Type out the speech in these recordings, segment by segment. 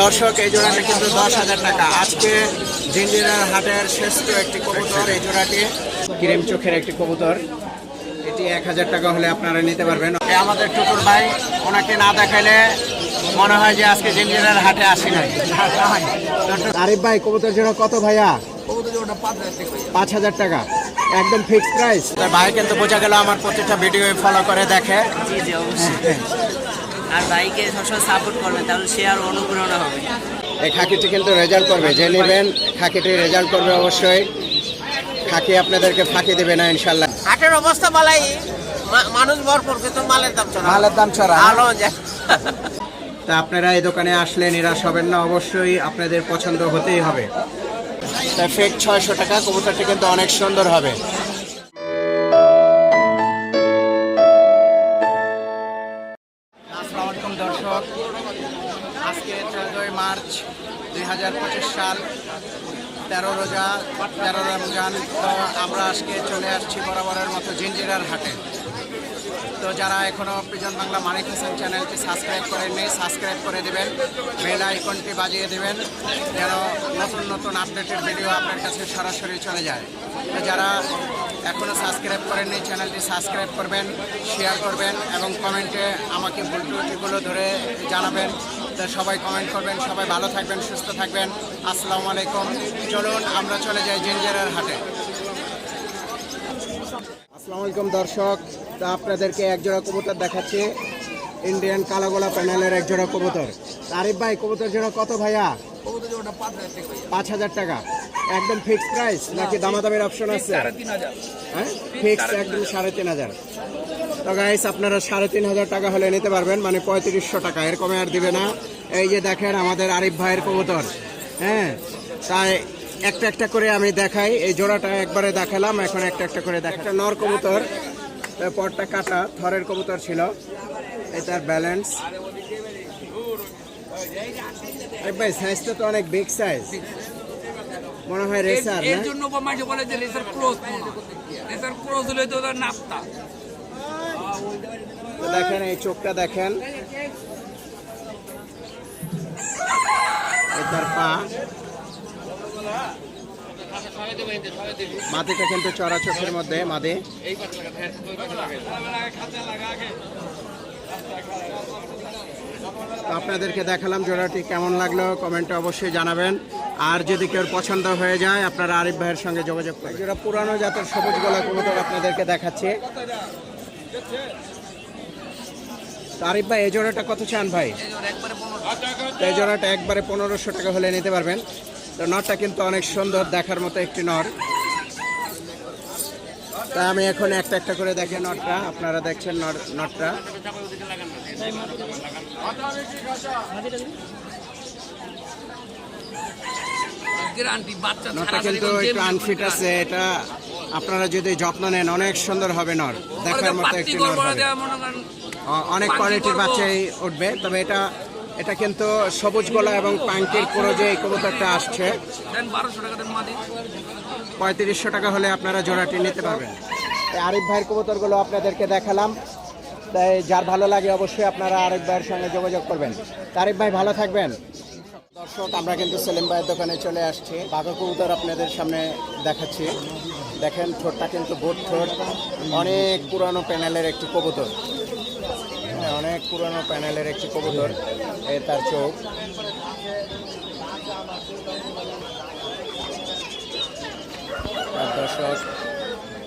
দর্শক এই জোড়াটা কিন্তু দশ হাজার টাকা। আজকে জিঞ্জিরার হাটের শ্রেষ্ঠ একটি কবুতর এই জোড়াটি। ক্রিম চোখের একটি কবুতর। এটি এক হাজার টাকা হলে আপনারা নিতে পারবেন। আমাদের টুকুর ভাই ওনাকে না দেখাইলে মনে হয় যে আজকে জিঞ্জিরার হাটে আসি নাই। আরিফ ভাই কবুতর জোড়া কত ভাইয়া? পাঁচ হাজার টাকা। একদম ফিক্সড প্রাইস ভাই কিন্তু বোঝা গেল আমার প্রত্যেকটা ভিডিও ফলো করে দেখে। জি জি অবশ্যই। আর ভাইকে সবসময় সাপোর্ট করবেন তাহলে সে আর অনুপ্রেরণা হবে। এই খাকিটি কিন্তু রেজাল্ট করবে যে নেবেন খাকিটি রেজাল্ট করবে অবশ্যই। খাকি আপনাদেরকে ফাঁকি দেবে না ইনশাল্লাহ হাটের অবস্থা মালাই মানুষ ভরপুর কিন্তু মালের দাম চড়া। মালের দাম ছড়া ভালো তা আপনারা এই দোকানে আসলে নিরাশ হবেন না অবশ্যই আপনাদের পছন্দ হতেই হবে। তা ফেক ছয়শো টাকা কবুতরটি কিন্তু অনেক সুন্দর হবে। সাল তেরো রোজা, তেরো রমজান, তো আমরা আজকে চলে আসছি বরাবরের মতো জিঞ্জিরার হাটে। তো যারা এখনও প্রিজন বাংলা মানিক হাসান চ্যানেলটি সাবস্ক্রাইব করেননি, সাবস্ক্রাইব করে দেবেন, বেল আইকনটি বাজিয়ে দেবেন, যেন নতুন নতুন আপডেটের ভিডিও আপনার কাছে সরাসরি চলে যায়। তো যারা এখনও সাবস্ক্রাইব করেননি, চ্যানেলটি সাবস্ক্রাইব করবেন, শেয়ার করবেন এবং কমেন্টে আমাকে ভুল ত্রুটিগুলো ধরে জানাবেন। তো সবাই কমেন্ট করবেন সবাই ভালো থাকবেন সুস্থ থাকবেন। আসসালামু আলাইকুম। চলুন আমরা চলে যাই জিঞ্জিরার হাটে। আসসালামু আলাইকুম দর্শক তা আপনাদেরকে এক জোড়া কবুতর দেখাচ্ছি। ইন্ডিয়ান কালাগোলা প্যানেলের এক জোড়া কবুতর। আরিফ ভাই কবুতর জোড়া কত ভাইয়া? পাঁচ হাজার টাকা একদম ফিক্সড প্রাইস নাকি দামাদামের অপশন আছে? হ্যাঁ? ফিক্সড একদম সাড়ে তিন হাজার। তো গাইস আপনারা সাড়ে তিন হাজার টাকা হলে নিতে পারবেন মানে পঁয়ত্রিশশো টাকা। এর কমে আর দিবে না। এই যে দেখেন আমাদের আরিফ ভাইয়ের কবুতর। হ্যাঁ তাই একটা একটা করে আমি দেখাই। এই জোড়াটা একবারে দেখালাম এখন একটা একটা করে দেখা একটা নর কবুতর তার পরটা কাটা থরের কবুতর ছিল। এটার ব্যালেন্স ভাই সাইজটা তো অনেক বিগ সাইজ মনে হয় রেসার এর জন্য বলে যে লেজার ক্লোজ লেজার ক্লোজ হলে তো ওদের নাপতা। দেখেন, এই চোখটা দেখেন। তার মাটিটা কিন্তু চড়া চোখের মধ্যে, মাদে। আপনাদেরকে দেখালাম জোড়াটি কেমন লাগল, কমেন্টে অবশ্যই জানাবেন। আর যদি কেউ পছন্দ হয়ে যায়, আপনারা আরিফ ভাইয়ের সঙ্গে যোগাযোগ করবেন। যেটা পুরানো জাতের সবুজ গলা কবুতর আপনাদেরকে দেখাচ্ছে। আরিফ ভাই এই জোড়াটা কত চান ভাই? এই জোড়াটা একবারে পনেরোশো টাকা হলে নিতে পারবেন। তো নটটা কিন্তু অনেক সুন্দর দেখার মতো একটি নট। তা আমি এখন একটা একটা করে দেখে নটটা। আপনারা দেখছেন নটটা। নটটা কিন্তু একটু আনফিট আছে এটা আপনারা যদি যত্ন নেন অনেক সুন্দর হবে নর। দেখার মতো একটি নর হবে। অনেক কোয়ালিটির বাচ্চাই উঠবে তবে এটা এটা কিন্তু সবুজ গলা এবং পাঙ্কির পুরো যে এই কবুতরটা আসছে পঁয়ত্রিশশো টাকা হলে আপনারা জোড়াটি নিতে পারবেন। এই আরিফ ভাইয়ের কবুতরগুলো আপনাদেরকে দেখালাম। তাই যার ভালো লাগে অবশ্যই আপনারা আরিফ ভাইয়ের সঙ্গে যোগাযোগ করবেন। তা আরিফ ভাই ভালো থাকবেন। দর্শক আমরা কিন্তু সেলিম ভাইয়ের দোকানে চলে আসছি। বাঘা কবুতর আপনাদের সামনে দেখাচ্ছি। দেখেন ঠোঁটটা কিন্তু বোট ঠোঁট। অনেক পুরানো প্যানেলের একটি কবুতর। হ্যাঁ, অনেক পুরানো প্যানেলের একটি কবুতর এ তার চোখ। দর্শক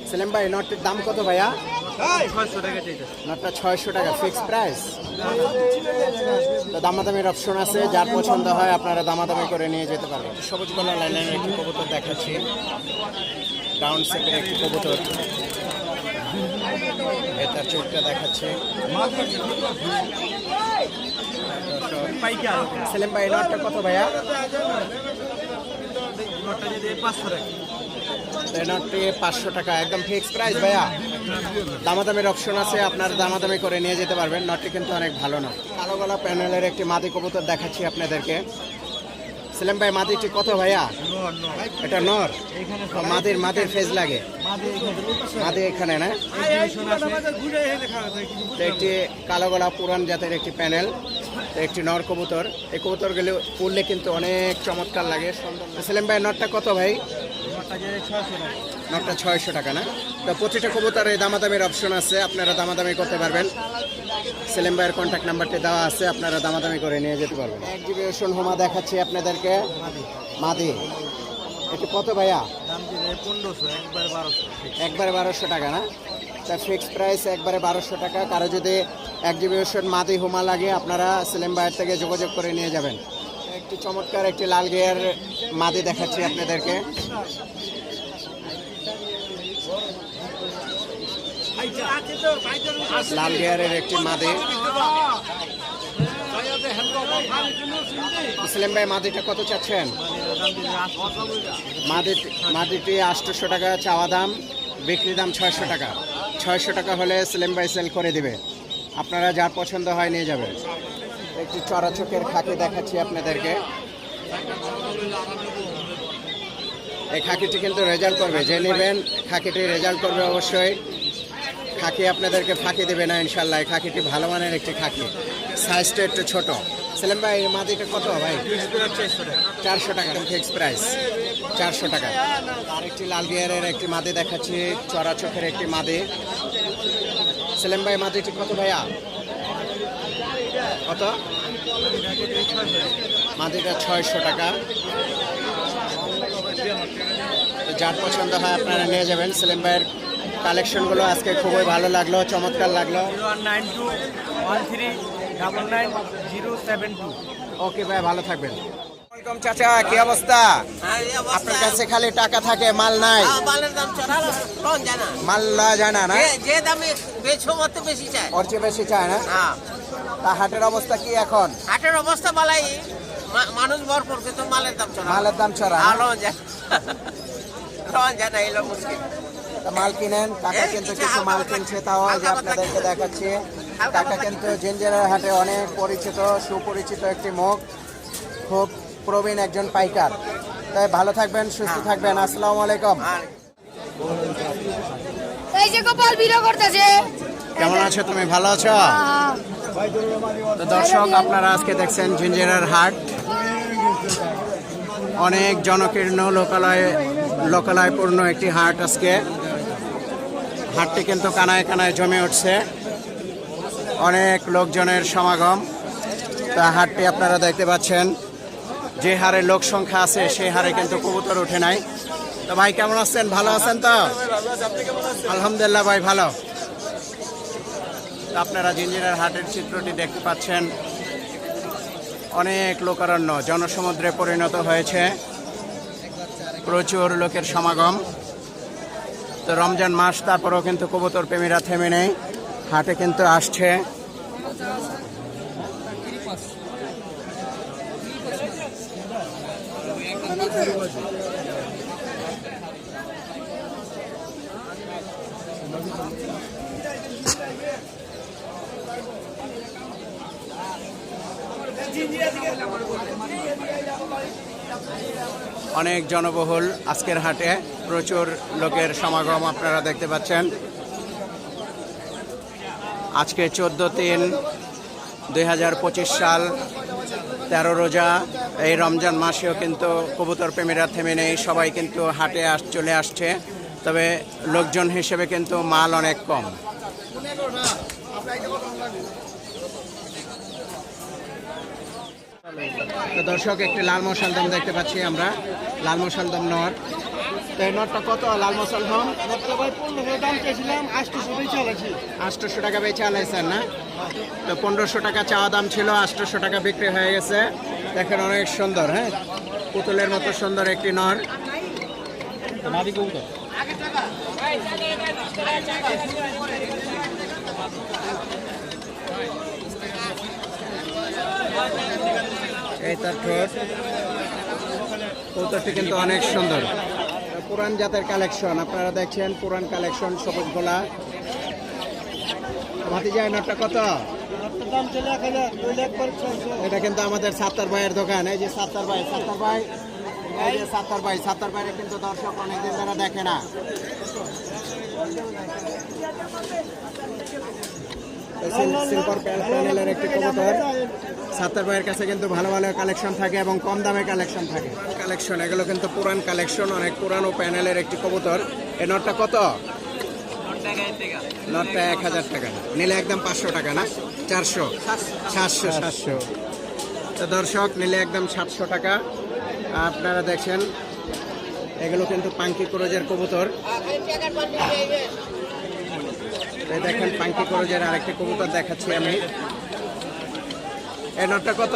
সেলিম ভাই নটটির দাম কত ভাইয়া? নটটা ছয়শো টাকা ফিক্স প্রাইস তো দামাদামির অপশন আছে যার পছন্দ হয় আপনারা দামাদামি করে নিয়ে যেতে পারবেন সবুজ কলা লাইনের একটি কবুতর দেখাচ্ছি। ডাউন সেটের একটি কবুতর। এ তার চোখটা দেখাচ্ছে। সেলিম ভাই নটটা কত ভাইয়া? নটটি পাঁচশো টাকা। একদম ফিক্স প্রাইস ভাইয়া। দামাদামের অপশন আছে আপনার দামাদামি করে নিয়ে যেতে পারবেন। নটটি কিন্তু অনেক ভালো না কালো গলা প্যানেলের একটি মাদি কবুতর দেখাচ্ছি আপনাদেরকে। সেলিম ভাই মাদের ঠিক কত ভাইয়া? এটা নর? মাদের মাদের মাদির ফেজ লাগে। মাদের এখানে না? একটি কালো গলা পুরান জাতের একটি প্যানেল একটি নর কবুতর। এই কবুতর গেলে পড়লে কিন্তু অনেক চমৎকার লাগে। সেলাম ভাই নরটা কত ভাই? নটটা ছয়শো টাকা। না? তো প্রতিটা কবুতরে দামাদামির অপশন আছে, আপনারা দামাদামি করতে পারবেন। সেলিম ভাইয়ের কন্ট্যাক্ট নাম্বারটি দেওয়া আছে, আপনারা দামাদামি করে নিয়ে যেতে পারবেন। এক্সিবিশন হোমা দেখাচ্ছি আপনাদেরকে। মাদি, এটি কত ভাইয়া? একবারে বারোশো টাকা না? তা ফিক্সড প্রাইস একবারে বারোশো টাকা। কারও যদি এক্সিবিশন মাদি হোমা লাগে, আপনারা সেলিম ভাইয়ের থেকে যোগাযোগ করে নিয়ে যাবেন। একটি চমৎকার একটি লাল গিয়ার মাদি দেখাচ্ছি আপনাদেরকে। লাল গিয়ারের একটি মাদি। সেলিম ভাই, মাদিটা কত চাচ্ছেন? মাদি, মাদিটি আটশোশো টাকা চাওয়া দাম, বিক্রি দাম ছয়শো টাকা। ছয়শো টাকা হলে সেলিম ভাই সেল করে দিবে। আপনারা যার পছন্দ হয় নিয়ে যাবে একটি চড়াচকের খাকি দেখাচ্ছি আপনাদেরকে। এই খাকিটি কিন্তু রেজাল্ট করবে। যে নেবেন, খাকিটি রেজাল্ট করবে অবশ্যই। খাকি আপনাদেরকে ফাঁকি দেবে না, ইনশাল্লাহ। এই খাকিটি ভালো মানের একটি খাকি। সাইজটা একটু ছোট। সেলিম ভাই মাদিটা কত ভাই? চারশো টাকা। ফিক্স প্রাইস চারশো টাকা। আরেকটি লাল গিয়ারের একটি মাদি দেখাচ্ছি। চড়া চোখের একটি মাদি। সেলিম ভাই, মাদিটি কত ভাইয়া? কত? মাদিটা ছয়শো টাকা। যার পছন্দ হয় আপনারা নিয়ে যাবেন। সেলিম ভাইয়ের কালেকশনগুলো আজকে খুবই ভালো লাগল চমৎকার লাগল। Nine two one three zero seven two. Okay ভাই ভালো থাকবেন। ওয়েলকাম চাচা কি অবস্থা? আপনার কাছে খালি টাকা থাকে মাল নাই? মালের দাম চড়া জানা। মাল যায় না? যে- দামে বেছো অত বেশি চায়। ওর চেয়ে বেশি চায় না? হ্যাঁ। তা হাটের অবস্থা কি এখন? হাটের অবস্থা বালাই মা- মানুষ ভরপুর কিন্তু মালের দাম চড়া। মালের দাম ছড়া আর লন জানা এলো মুশকিল। মাল কিনেন কাকা এই কিন্তু কিছু মাল কিনছে তাও যে আপনাদেরকে দেখাচ্ছি। কাকা কিন্তু জিঞ্জেরের হাটে অনেক পরিচিত সুপরিচিত একটি মুখ খুব প্রবীণ একজন পাইকার। তাই ভালো থাকবেন সুস্থ থাকবেন আসসালামু আলাইকুম। এই যে গোপাল ভিডিও করতেছে। কেমন আছো তুমি? ভালো আছো? তো দর্শক আপনারা আজকে দেখছেন ঝিঞ্জিরার হাট। অনেক জনকীর্ণ লোকালয় লোকালয়পূর্ণ একটি হাট আজকে। হাটটি কিন্তু কানায় কানায় জমে উঠছে। অনেক লোকজনের সমাগম। তা হাটটি আপনারা দেখতে পাচ্ছেন, যে হারে লোক সংখ্যা আছে, সেই হারে কিন্তু কবুতর উঠে নাই। তো ভাই, কেমন আছেন? ভালো আছেন তো? আলহামদুলিল্লাহ ভাই, ভালো। আপনারা জিঞ্জিরার হাটের চিত্রটি দেখতে পাচ্ছেন। অনেক লোকারণ্য, জনসমুদ্রে পরিণত হয়েছে। প্রচুর লোকের সমাগম। তো রমজান মাস, তারপরেও কিন্তু কবুতর প্রেমীরা থেমে নেই। হাটে কিন্তু আসছে। অনেক জনবহুল আজকের হাটে। প্রচুর লোকের সমাগম আপনারা দেখতে পাচ্ছেন। আজকে চোদ্দ তিন দুই সাল, তেরো রোজা, এই রমজান মাসেও কিন্তু কবুতর প্রেমীরা থেমে নেই, সবাই কিন্তু হাটে আস, চলে আসছে। তবে লোকজন হিসেবে কিন্তু মাল অনেক কম। দর্শক, একটি লাল মশালদম দেখতে পাচ্ছি আমরা। লাল মশালদম নট তো এই নটটা কত লাল মশালদম আটশোশো টাকা বেচে আলাইছেন না? তো পনেরোশো টাকা চাওয়া দাম ছিল আটশোশো টাকা বিক্রি হয়ে গেছে। দেখেন অনেক সুন্দর হ্যাঁ? পুতুলের মতো সুন্দর একটি নর। এই তার ঠোঁট। কৌতরটি কিন্তু অনেক সুন্দর। পুরান জাতের কালেকশন আপনারা দেখছেন পুরান কালেকশন সবুজ গোলা ভাতি যায় নটটা কত? এটা কিন্তু আমাদের সাত্তার ভাইয়ের দোকান। এই যে সাত্তার ভাই সাত্তার ভাই। এই যে সাত্তার ভাই, সাত্তার ভাইয়ের কিন্তু দর্শক অনেকদিন তারা দেখে না। সিলভার প্যানেলের একটি কবুতর। সাত্তার ভাইয়ের কাছে কিন্তু ভালো ভালো কালেকশন থাকে এবং কম দামে কালেকশন থাকে। কালেকশন, এগুলো কিন্তু পুরান কালেকশন, অনেক পুরানো প্যানেলের একটি কবুতর। এই নটটা কত? নটটা এক হাজার টাকা। নিলে একদম পাঁচশো টাকা না? চারশো। সাতশো সাতশো। তো দর্শক, নিলে একদম সাতশো টাকা। আপনারা দেখছেন এগুলো কিন্তু পাঙ্কি ক্রোজের কবুতর। দেখেন পাঙ্কি ক্রোজের আরেকটি কবুতর দেখাচ্ছি আমি। এই নটটা কত?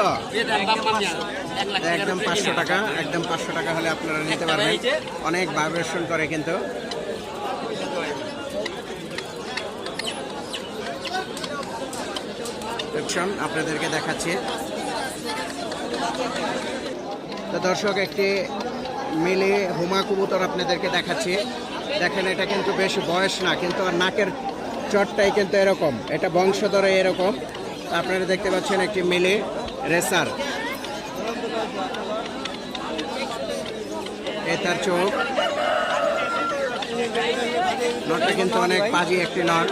একদম পাঁচশো টাকা, একদম পাঁচশো টাকা হলে আপনারা নিতে পারবেন। অনেক ভাইব্রেশন করে কিন্তু। আপনাদেরকে দেখাচ্ছি। তো দর্শক, একটি মিলি হুমা কবুতর আপনাদেরকে দেখাচ্ছি। দেখেন, এটা কিন্তু বেশ বয়স না, কিন্তু নাকের চটটাই কিন্তু এরকম। এটা বংশধরে এরকম। আপনারা দেখতে পাচ্ছেন একটি মিলি রেসার। এ তার চোখ। নটটা কিন্তু অনেক পাজি একটি নট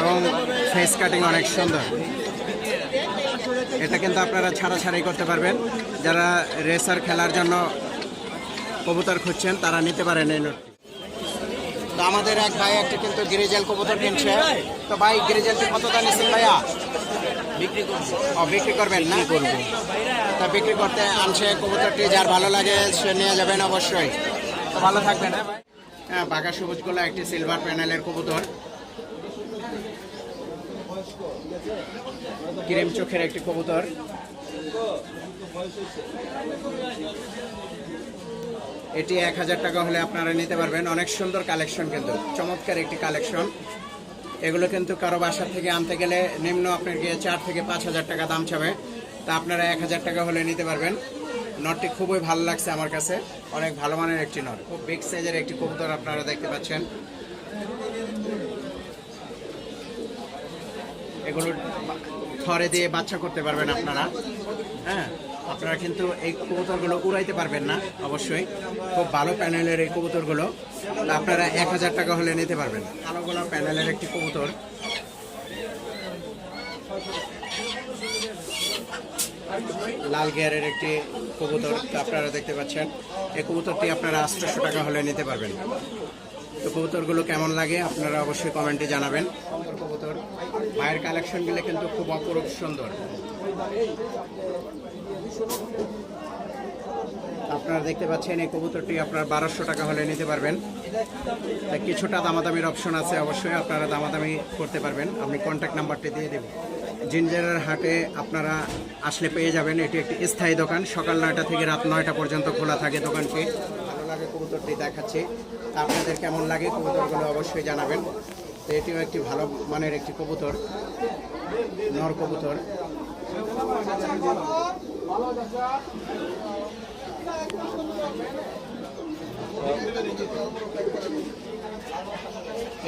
এবং ফেস কাটিং অনেক সুন্দর। এটা কিন্তু আপনারা ছাড়াছাড়ি করতে পারবেন। যারা রেসার খেলার জন্য কবুতর খুঁজছেন, তারা নিতে পারেন এই নোটটি। তো আমাদের এক ভাই একটা কিন্তু গিরিজেল কবুতর কিনছে। তো ভাই গিরিজেলটি কত দাম নিচ্ছেন ভাইয়া? বিক্রি ও বিক্রি করবেন না? করব। তা বিক্রি করতে আনছে কবুতরটি যার ভালো লাগে সে নিয়ে যাবেন অবশ্যই। তো ভালো থাকবেন হ্যাঁ ভাই? হ্যাঁ বাঘা সবুজগুলো একটি সিলভার প্যানেলের কবুতর। ক্রিম চোখের একটি কবুতর। এটি এক হাজার টাকা হলে আপনারা নিতে পারবেন। অনেক সুন্দর কালেকশন কিন্তু। চমৎকার একটি কালেকশন এগুলো কিন্তু কারও বাসা থেকে আনতে গেলে নিম্ন আপনার গিয়ে চার থেকে পাঁচ হাজার টাকা দাম চাবে। তা আপনারা এক হাজার টাকা হলে নিতে পারবেন। নটটি খুবই ভালো লাগছে আমার কাছে। অনেক ভালো মানের একটি নট। খুব বিগ সাইজের একটি কবুতর আপনারা দেখতে পাচ্ছেন। এগুলো থরে দিয়ে বাচ্চা করতে পারবেন আপনারা। হ্যাঁ। আপনারা কিন্তু এই কবুতরগুলো উড়াইতে পারবেন না, অবশ্যই। খুব ভালো প্যানেলের এই কবুতরগুলো। আপনারা এক হাজার টাকা হলে নিতে পারবেন। কালো গোলা প্যানেলের একটি কবুতর। লাল গিয়ারের একটি কবুতর আপনারা দেখতে পাচ্ছেন। এই কবুতরটি আপনারা আটশোশো টাকা হলে নিতে পারবেন। তো কবুতরগুলো কেমন লাগে আপনারা অবশ্যই কমেন্টে জানাবেন। কবুতর। মায়ের কালেকশনগুলো কিন্তু খুব অপরূপ সুন্দর। আপনারা দেখতে পাচ্ছেন এই কবুতরটি আপনার বারোশো টাকা হলে নিতে পারবেন। কিছুটা দামাদামির অপশন আছে অবশ্যই, আপনারা দামাদামি করতে পারবেন। আমি কন্ট্যাক্ট নাম্বারটি দিয়ে দেব। জিঞ্জারের হাটে আপনারা আসলে পেয়ে যাবেন। এটি একটি স্থায়ী দোকান। সকাল নয়টা থেকে রাত নয়টা পর্যন্ত খোলা থাকে দোকানটি। ভালো লাগে কবুতরটি দেখাচ্ছি। আপনাদের কেমন লাগে কবুতরগুলো অবশ্যই জানাবেন। তো এটিও একটি ভালো মানের একটি কবুতর, নর কবুতর।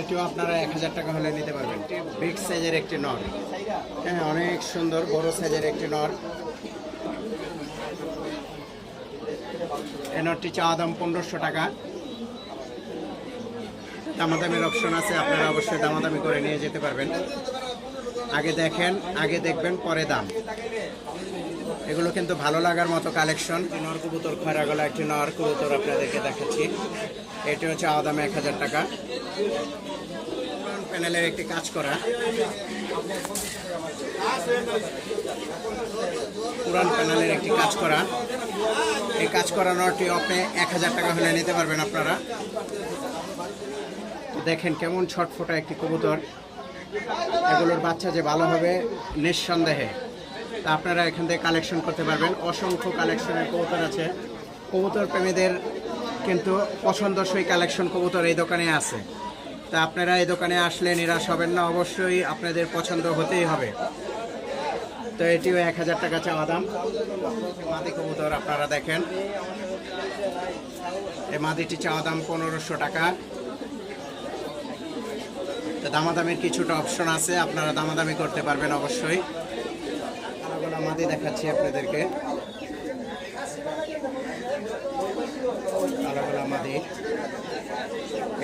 এটিও আপনারা এক হাজার টাকা হলে নিতে পারবেন। বিগ সাইজের একটি নর। হ্যাঁ অনেক সুন্দর, বড় সাইজের একটি নর। এই নটটি চাওয়া দাম পনেরোশো টাকা। দামাদামির অপশন আছে, আপনারা অবশ্যই দামাদামি করে নিয়ে যেতে পারবেন। আগে দেখেন, আগে দেখবেন, পরে দাম। এগুলো কিন্তু ভালো লাগার মতো কালেকশন নর কবুতর খয়রা গলা একটি নর কবুতর আপনাদেরকে দেখাচ্ছি। এটি হচ্ছে আদাম এক হাজার টাকা। প্যানেলের একটি কাজ করা। পুরান প্যানেলের একটি কাজ করা। এই কাজ করা নরটি আপনি এক হাজার টাকা হলে নিতে পারবেন আপনারা। দেখেন কেমন ছটফটা একটি কবুতর। এগুলোর বাচ্চা যে ভালো হবে, নিঃসন্দেহে। আপনারা এখান থেকে কালেকশন করতে পারবেন। অসংখ্য কালেকশনের কবুতর আছে। কবুতর প্রেমীদের কিন্তু পছন্দসই কালেকশন কবুতর এই দোকানে আছে। তা আপনারা এই দোকানে আসলে নিরাশ হবেন না, অবশ্যই আপনাদের পছন্দ হতেই হবে। তো এটিও এক হাজার টাকা চাওয়া দাম। মাদি কবুতর আপনারা দেখেন। এই মাদিটি চাওয়া দাম পনেরোশো টাকা। তো দামাদামির কিছুটা অপশন আছে, আপনারা দামাদামি করতে পারবেন অবশ্যই। মাদি দেখাচ্ছি আপনাদেরকে। কালোগোলা মাদি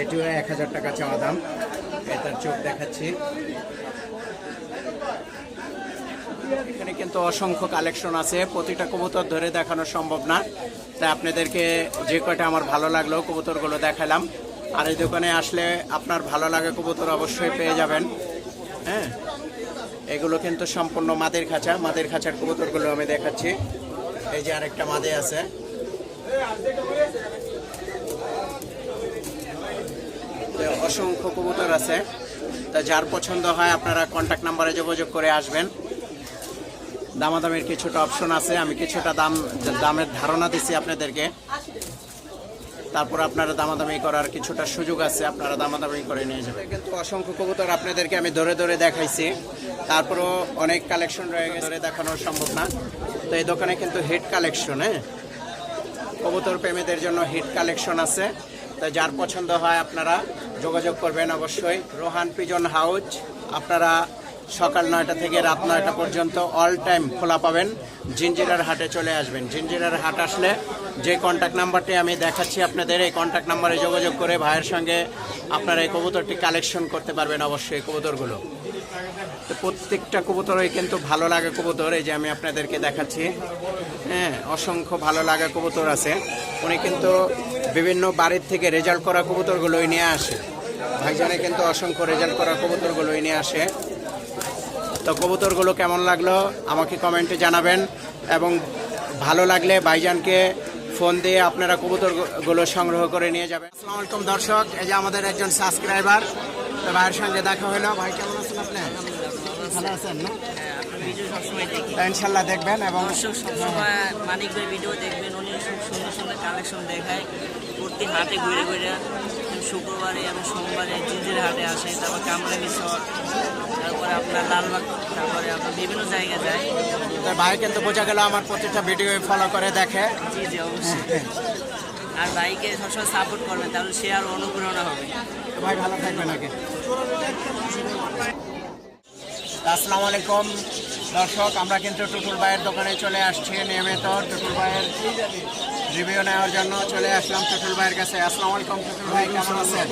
এটিও এক হাজার টাকা চাওয়া দাম। এটার চোখ দেখাচ্ছি। এখানে কিন্তু অসংখ্য কালেকশন আছে। প্রতিটা কবুতর ধরে দেখানো সম্ভব না। তাই আপনাদেরকে যে কয়টা আমার ভালো লাগল কবুতরগুলো দেখালাম। আর এই দোকানে আসলে আপনার ভালো লাগে কবুতর অবশ্যই পেয়ে যাবেন। হ্যাঁ? এগুলো কিন্তু সম্পূর্ণ মাদের খাঁচা। মাদের খাঁচার কবুতরগুলো আমি দেখাচ্ছি। এই যে আরেকটা মাদে আছে। অসংখ্য কবুতর আছে। তা যার পছন্দ হয় আপনারা কন্ট্যাক্ট নাম্বারে যোগাযোগ করে আসবেন। দামাদামের কিছুটা অপশন আছে। আমি কিছুটা দাম, দামের ধারণা দিচ্ছি আপনাদেরকে। তারপর আপনারা দামাদামি করার কিছুটা সুযোগ আছে, আপনারা দামাদামি করে নিয়ে যাবেন। কিন্তু অসংখ্য কবুতর আপনাদেরকে আমি ধরে ধরে দেখাইছি। তারপরও অনেক কালেকশন রয়ে গেছে, ধরে দেখানো সম্ভব না। তো এই দোকানে কিন্তু হিট কালেকশন হ্যাঁ? কবুতর প্রেমীদের জন্য হিট কালেকশন আছে। তো যার পছন্দ হয় আপনারা যোগাযোগ করবেন অবশ্যই। রোহান পিজন হাউস আপনারা সকাল নয়টা থেকে রাত নয়টা পর্যন্ত অল টাইম খোলা পাবেন। জিঞ্জিরার হাটে চলে আসবেন। জিঞ্জিরার হাট আসলে যে কন্ট্যাক্ট নাম্বারটি আমি দেখাচ্ছি আপনাদের, এই কন্ট্যাক্ট নাম্বারে যোগাযোগ করে ভাইয়ের সঙ্গে আপনারা এই কবুতরটি কালেকশন করতে পারবেন অবশ্যই এই কবুতরগুলো। তো প্রত্যেকটা কবুতরই কিন্তু ভালো লাগে কবুতর, এই যে আমি আপনাদেরকে দেখাচ্ছি। হ্যাঁ অসংখ্য ভালো লাগা কবুতর আছে। উনি কিন্তু বিভিন্ন বাড়ির থেকে রেজাল্ট করা কবুতরগুলোই নিয়ে আসে। ভাইজানে কিন্তু অসংখ্য রেজাল্ট করা কবুতরগুলোই নিয়ে আসে। তো কবুতরগুলো কেমন লাগল আমাকে কমেন্টে জানাবেন এবং ভালো লাগলে ভাইজানকে ফোন দিয়ে আপনারা কবুতরগুলো সংগ্রহ করে নিয়ে যাবেন। আসসালামু আলাইকুম দর্শক এই যে আমাদের একজন সাবস্ক্রাইবার তো ভাইয়ের সঙ্গে দেখা হলো। ভাই কেমন আছেন আপনি? ভালো আছেন না? হ্যাঁ সবসময় ইনশাল্লাহ দেখবেন এবং মানিক ভাই ভিডিও দেখবেন উনি সব সুন্দর সুন্দর কালেকশন দেখায়। প্রতি হাটে ঘুরে ঘুরে। শুক্রবারে এবং সোমবারে জিঞ্জির হাটে আসে তারপর কামরাঙ্গি চর তারপরে আপনার লালবাগ তারপরে আপনার বিভিন্ন জায়গায় যায় ভাই কিন্তু বোঝা গেল আমার প্রত্যেকটা ভিডিও ফলো করে দেখে। জি জি অবশ্যই। আর ভাইকে সবসময় সাপোর্ট করবেন তাহলে সে আর অনুপ্রেরণা হবে। ভাই ভালো থাকবেন আগে। আসসালামু আলাইকুম। দর্শক আমরা কিন্তু টুটুল ভাইয়ের দোকানে চলে আসছি নিয়মিত টুটুল ভাইয়ের রিভিউ নেওয়ার জন্য চলে আসলাম টুটুল ভাইয়ের কাছে। আসসালামু আলাইকুম টুটুল ভাই কেমন আছেন?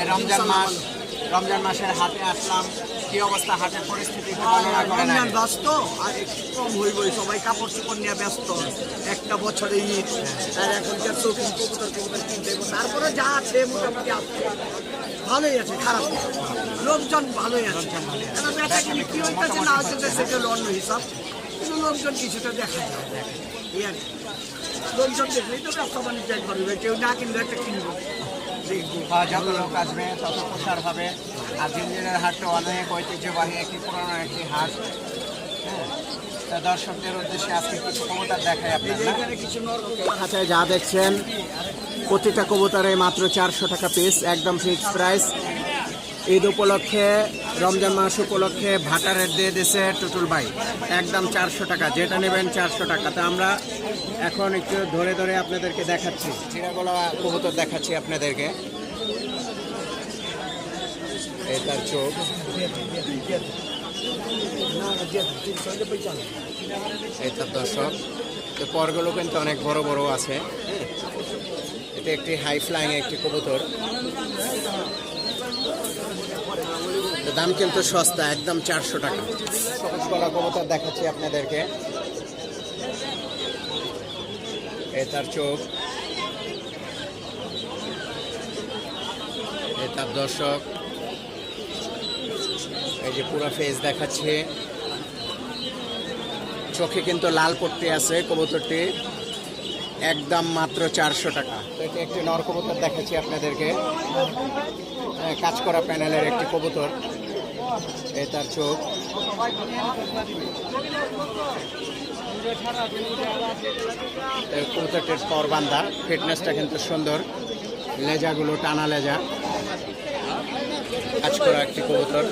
এই রমজান মাস রমজান মাসের হাতে আসলাম। কি অবস্থা হাটের পরিস্থিতি? রমজান। ব্যস্ত আর একটু কম হইবই। সবাই কাপড় চোপড় নিয়ে ব্যস্ত। একটা বছরে ঈদ আর এখন যা চোখিন কবুতর কবুতর কিনতে তারপরে যা আছে মোটামুটি আছে। ভালোই আছে খারাপ লোকজন ভালোই আছে। কেন বেচা কিনে কি হইতেছে না হচ্ছে অন্য হিসাব। কিন্তু লোকজন কিছুটা দেখা যায়। এই আর কিনবো যত লোক আসবে তত প্রসার হবে আর জিঞ্জিরের হাটটা অনেক ঐতিহ্যবাহী একটি পুরনো একটি হাট হ্যাঁ দর্শকদের উদ্দেশ্যে আজকে কিছু কবুতর দেখাই আপনার, না? এখানে কিছু নরকম যা দেখছেন, প্রতিটা কবুতরে মাত্র চারশো টাকা পিস একদম ফিক্স প্রাইস ঈদ উপলক্ষে, রমজান মাস উপলক্ষে ভাটা রেট দিয়ে দিছে টুটুল ভাই। একদম চারশো টাকা, যেটা নেবেন চারশো টাকা। তো আমরা এখন একটু ধরে ধরে আপনাদেরকে দেখাচ্ছি। চিরাগোলা কবুতর দেখাচ্ছি আপনাদেরকে। এই তার চোখ। এই তার দর্শক। তো পরগুলো কিন্তু অনেক বড় বড় আছে। এটা একটি হাই ফ্লাইং একটি কবুতর তো দাম কিন্তু সস্তা, একদম চারশো টাকা। সবুজ দেখাচ্ছি আপনাদেরকে। এ তার চোখ। এ তার দর্শক। এই যে পুরো ফেস দেখাচ্ছে। চোখে কিন্তু লাল পট্টি আছে কবুতরটি একদম মাত্র চারশো টাকা। এটি একটি নর কবুতর দেখাচ্ছি আপনাদেরকে। কাজ করা প্যানেলের একটি কবুতর। এ, তার চোখ। কবুতরটির পর বান্ধা ফিটনেসটা কিন্তু সুন্দর। লেজাগুলো টানা লেজা। কাজ করা একটি কবুতর।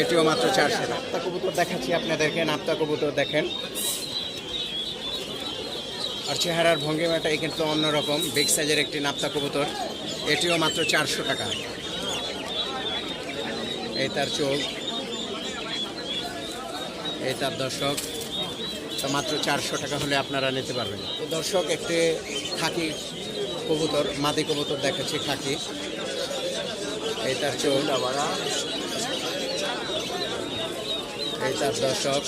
এটিও মাত্র চারশো টাকা। কবুতর দেখাচ্ছি আপনাদেরকে। নাপ্তা কবুতর দেখেন। আর চেহারার ভঙ্গিমাটাই কিন্তু অন্যরকম। বিগ সাইজের একটি নাপ্তা কবুতর। এটিও মাত্র চারশো টাকা। এই তার চোখ। এই তার দর্শক। তো মাত্র চারশো টাকা হলে আপনারা নিতে পারবেন। তো দর্শক, একটি খাকি কবুতর, মাদি কবুতর দেখাচ্ছি খাকি। এই তার চোখ। এই তার দর্শক।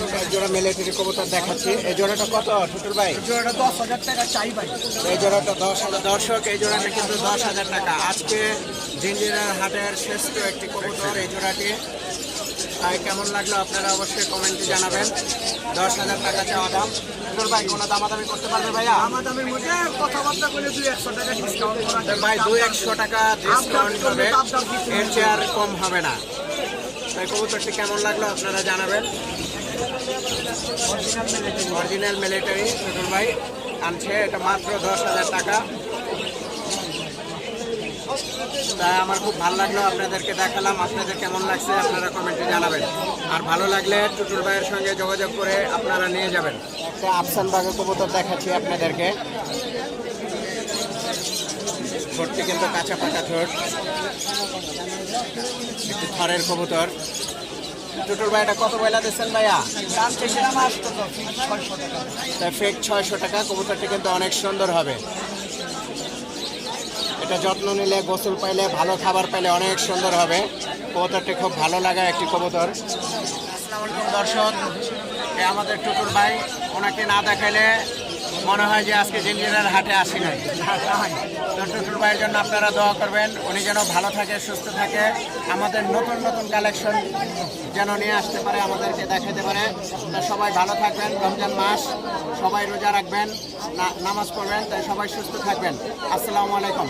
এক জোড়া মিলিটারি কবুতর দেখাচ্ছি। এই জোড়াটা কত টুটুল ভাই? জোড়াটা দশ হাজার টাকা চাই ভাই। এই জোড়াটা দশ হাজার দর্শক এই জোড়াটা কিন্তু দশ হাজার টাকা। আজকে জিঞ্জিরার হাটের শ্রেষ্ঠ একটি কবুতর এই জোড়াটি। তাই কেমন লাগল আপনারা অবশ্যই কমেন্টে জানাবেন। দশ হাজার টাকা চাওয়া দাম। টুটুল ভাই কোনো দামাদামি করতে পারবে ভাইয়া? আমার দামের মধ্যে কথাবার্তা করে দুই একশো টাকা ডিসকাউন্ট ভাই দুই একশো টাকা ডিসকাউন্ট হবে। এর চেয়ে আর কম হবে না। তাই কবুতরটি কেমন লাগল আপনারা জানাবেন। অরিজিনাল মিলিটারি ছোটুল ভাই আনছে, এটা মাত্র দশ হাজার টাকা। তাই আমার খুব ভালো লাগল, আপনাদেরকে দেখালাম, আপনাদের কেমন লাগছে আপনারা কমেন্টে জানাবেন। আর ভালো লাগলে টুটুল ভাইয়ের সঙ্গে যোগাযোগ করে আপনারা নিয়ে যাবেন। একটা আফসান বাগে কবুতর দেখাচ্ছি আপনাদেরকে। ঠোঁটটি কিন্তু কাঁচা পাকা ঠোঁট। একটি থরের কবুতর। টুটুল ভাই এটা কত বয়লা দিচ্ছেন ভাইয়া? দাম চেয়েছিলাম ছয়শো টাকা। তাই ফেক ছয়শো টাকা কবুতরটি কিন্তু অনেক সুন্দর হবে। এটা যত্ন নিলে গোসল পাইলে ভালো খাবার পাইলে অনেক সুন্দর হবে। কবুতরটি খুব ভালো লাগা একটি কবুতর। আসসালামু আলাইকুম দর্শক আমাদের টুটুর ভাই ওনাকে না দেখাইলে মনে হয় যে আজকে জিঞ্জিরার হাটে আসি নাই। তো টুটুর ভাইয়ের জন্য আপনারা দোয়া করবেন, উনি যেন ভালো থাকে, সুস্থ থাকে, আমাদের নতুন নতুন কালেকশন যেন নিয়ে আসতে পারে, আমাদেরকে দেখাতে পারে। সবাই ভালো থাকবেন, রমজান মাস, সবাই রোজা রাখবেন নামাজ পড়বেন, তাই সবাই সুস্থ থাকবেন। আসসালামু আলাইকুম।